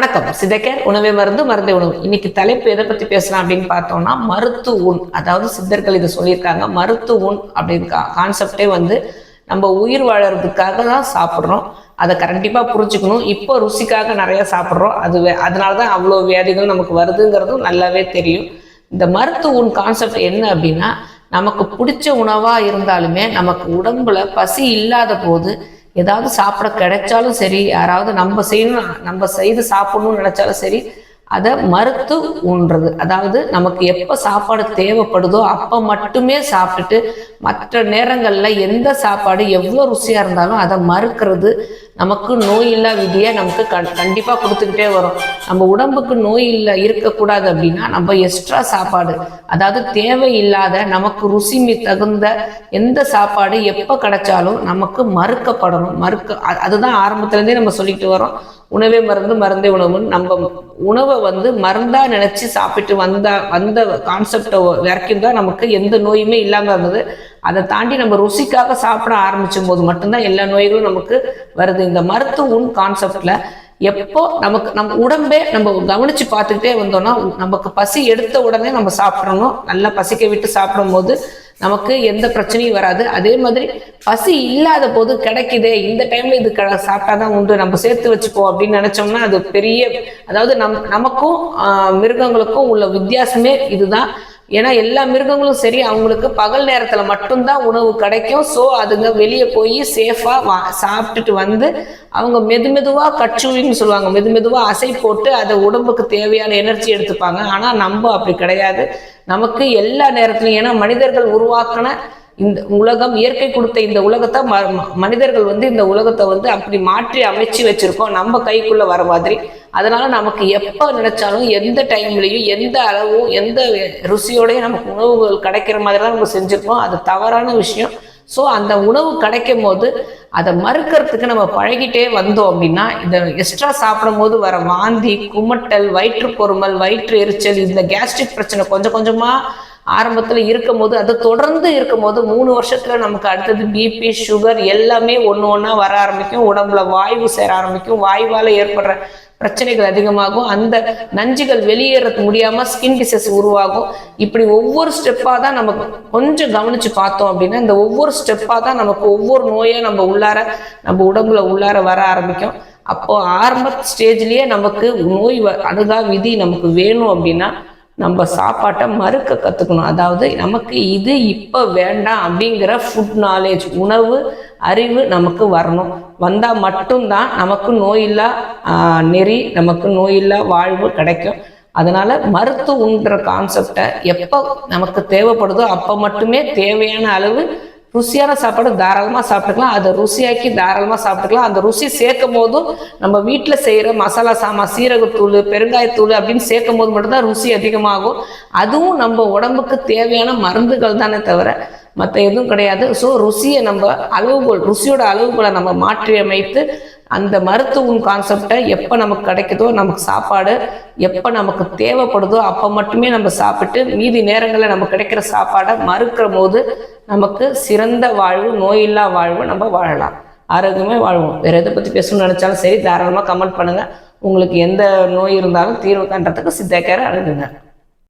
வணக்கம். சித்தக்கேர் உணவே மருந்து மருந்தே உணவு. இன்னைக்கு தலைப்பு எதை பத்தி பேசலாம் அப்படின்னு பார்த்தோம்னா மருத்து உண். அதாவது சித்தர்கள் இதை சொல்லியிருக்காங்க மருத்து உண் அப்படின்னு கான்செப்டே வந்து நம்ம உயிர் வாழறதுக்காக தான் சாப்பிட்றோம். அதை கண்டிப்பாக புரிஞ்சுக்கணும். இப்போ ருசிக்காக நிறைய சாப்பிட்றோம். அது வே- அதனால தான் அவ்வளோ வியாதிகள் நமக்கு வருதுங்கிறதும் நல்லாவே தெரியும். இந்த மருத்து உண் கான்செப்ட் என்ன அப்படின்னா நமக்கு பிடிச்ச உணவாக இருந்தாலுமே நமக்கு உடம்புல பசி இல்லாத போது ஏதாவது சாப்பிட கிடைச்சாலும் சரி யாராவது நம்ம செய்யணும் நம்ம செய்து சாப்பிடணும்னு நினைச்சாலும் சரி அதை மறுத்து உண்றது அதாவது நமக்கு எப்போ சாப்பாடு தேவைப்படுதோ அப்போ மட்டுமே சாப்பிட்டுட்டு மற்ற நேரங்களில் எந்த சாப்பாடு எவ்வளோ ருசியாக இருந்தாலும் அதை மறுக்கிறது நமக்கு நோய் இல்லா விதியை நமக்கு கண் கண்டிப்பாக கொடுத்துக்கிட்டே வரும். நம்ம உடம்புக்கு நோய் இல்லை இருக்கக்கூடாது அப்படின்னா நம்ம எக்ஸ்ட்ரா சாப்பாடு. அதாவது தேவையில்லாத நமக்கு ருசி தகுந்த எந்த சாப்பாடு எப்போ கிடைச்சாலும் நமக்கு மறுக்கப்படணும். மறுக்க அதுதான் ஆரம்பத்துலேருந்தே நம்ம சொல்லிட்டு வரோம். உணவே மருந்து மருந்தே உணவுன்னு நம்ம உணவை வந்து மருந்தா நினைச்சு சாப்பிட்டு வந்தா வந்த கான்செப்டை வரைக்கும் தான் நமக்கு எந்த நோயுமே இல்லாமல் இருந்தது. அதை தாண்டி நம்ம ருசிக்காக சாப்பிட ஆரம்பிச்சும் போது மட்டும்தான் எல்லா நோய்களும் நமக்கு வருது. இந்த மருத்துவ உண் கான்செப்ட்ல எப்போ நமக்கு நம்ம உடம்பே நம்ம கவனிச்சு பார்த்துக்கிட்டே வந்தோம்னா நமக்கு பசி எடுத்த உடனே நம்ம சாப்பிடணும். நல்லா பசிக்க விட்டு சாப்பிடும் போது நமக்கு எந்த பிரச்சனையும் வராது. அதே மாதிரி பசி இல்லாத போது கிடைக்குதே இந்த டைம்ல இது க சாப்பிட்டாதான் உண்டு நம்ம சேர்த்து வச்சுப்போம் அப்படின்னு நினைச்சோம்னா அது பெரிய அதாவது நம் நமக்கும் மிருகங்களுக்கும் உள்ள வித்தியாசமே இதுதான். ஏன்னா எல்லா மிருகங்களும் சரி அவங்களுக்கு பகல் நேரத்துல மட்டும்தான் உணவு கிடைக்கும். ஸோ அதுங்க வெளியே போய் சேஃபா வா சாப்பிட்டுட்டு வந்து அவங்க மெது மெதுவாக கச்சுவின்னு சொல்லுவாங்க. மெது மெதுவாக அசை போட்டு அதை உடம்புக்கு தேவையான எனர்ஜி எடுத்துப்பாங்க. ஆனா நம்ம அப்படி கிடையாது. நமக்கு எல்லா நேரத்துலையும் ஏன்னா மனிதர்கள் உருவாக்கின இந்த உலகம் இயற்கை கொடுத்த இந்த உலகத்தை ம- ம- மனிதர்கள் வந்து இந்த உலகத்தை வந்து அப்படி மாற்றி அமைச்சு வச்சிருக்கோம். நம்ம கைக்குள்ள வர மாதிரி. அதனால நமக்கு எப்போ நினைச்சாலும் எந்த டைம்லையும் எந்த அளவும் எந்த ருசியோடயும் நமக்கு உணவுகள் கிடைக்கிற மாதிரி தான் நம்ம செஞ்சுருக்கோம். அது தவறான விஷயம். ஸோ அந்த உணவு கிடைக்கும் போது அதை மறுக்கிறதுக்கு நம்ம பழகிட்டே வந்தோம் அப்படின்னா இந்த எக்ஸ்ட்ரா சாப்பிடும் போது வர வாந்தி குமட்டல் வயிற்று பொறுமல் வயிற்று எரிச்சல் இந்த கேஸ்ட்ரிக் பிரச்சனை கொஞ்சம் கொஞ்சமாக ஆரம்பத்தில் இருக்கும் போது அது தொடர்ந்து இருக்கும் போது மூணு வருஷத்துல நமக்கு அடுத்தது பிபி சுகர் எல்லாமே ஒன்று ஒன்றா வர ஆரம்பிக்கும். உடம்புல வாய்வு சேர ஆரம்பிக்கும். வாய்வால் ஏற்படுற பிரச்சனைகள் அதிகமாகும். அந்த நஞ்சுகள் வெளியேறது முடியாம ஸ்கின் டிசீஸ் உருவாகும். இப்படி ஒவ்வொரு ஸ்டெப்பாக தான் நமக்கு கொஞ்சம் கவனிச்சு பார்த்தோம் அப்படின்னா இந்த ஒவ்வொரு ஸ்டெப்பாக தான் நமக்கு ஒவ்வொரு நோயும் நம்ம உள்ளார நம்ம உடம்புல உள்ளார வர ஆரம்பிக்கும். அப்போ ஆரம்ப ஸ்டேஜ்லயே நமக்கு நோய் வ- அணுகா விதி நமக்கு வேணும் அப்படின்னா நம்ம சாப்பாட்டை மறுக்க கற்றுக்கணும் அதாவது நமக்கு இது இப்போ வேண்டாம் அப்படிங்கிற ஃபுட் நாலேஜ் உணவு அறிவு நமக்கு வரணும். வந்தால் மட்டும்தான் நமக்கு நோயில்லா நெறி நமக்கு நோயில்லா வாழ்வு கிடைக்கும். அதனால மருத்துவன்ற கான்செப்டை எப்போ நமக்கு தேவைப்படுதோ அப்போ மட்டுமே தேவையான அளவு ருசியான சாப்பாடு தாராளமாக சாப்பிட்டுக்கலாம். அதை ருசியாக்கி தாராளமாக சாப்பிட்டுக்கலாம். அந்த ருசி சேர்க்கும் போதும் நம்ம வீட்டில் செய்கிற மசாலா சாமான் சீரகத்தூள் பெருங்காயத்தூள் அப்படின்னு சேர்க்கும் போது மட்டும்தான் ருசி அதிகமாகும். அதுவும் நம்ம உடம்புக்கு தேவையான மருந்துகள் தானே தவிர மற்ற எதுவும் கிடையாது. ஸோ ருசியை நம்ம அளவுகோல் ருசியோட அளவுகோலை நம்ம மாற்றி அமைத்து அந்த மருத்துவம் கான்செப்டை எப்போ நமக்கு கிடைக்குதோ நமக்கு சாப்பாடு எப்போ நமக்கு தேவைப்படுதோ அப்போ மட்டுமே நம்ம சாப்பிட்டு மீதி நேரங்களில் நமக்கு கிடைக்கிற சாப்பாடை மறுக்கிற போது நமக்கு சிறந்த வாழ்வு நோயில்லா வாழ்வு நம்ம வாழலாம். ஆரோக்கியமே வாழ்வோம். வேறு எதை பற்றி பேசணும்னு நினச்சாலும் சரி தாராளமாக கமெண்ட் பண்ணுங்கள் உங்களுக்கு எந்த நோய் இருந்தாலும் தீர்வு காண்றதுக்கு சித்தக்கரை அணுகுங்க.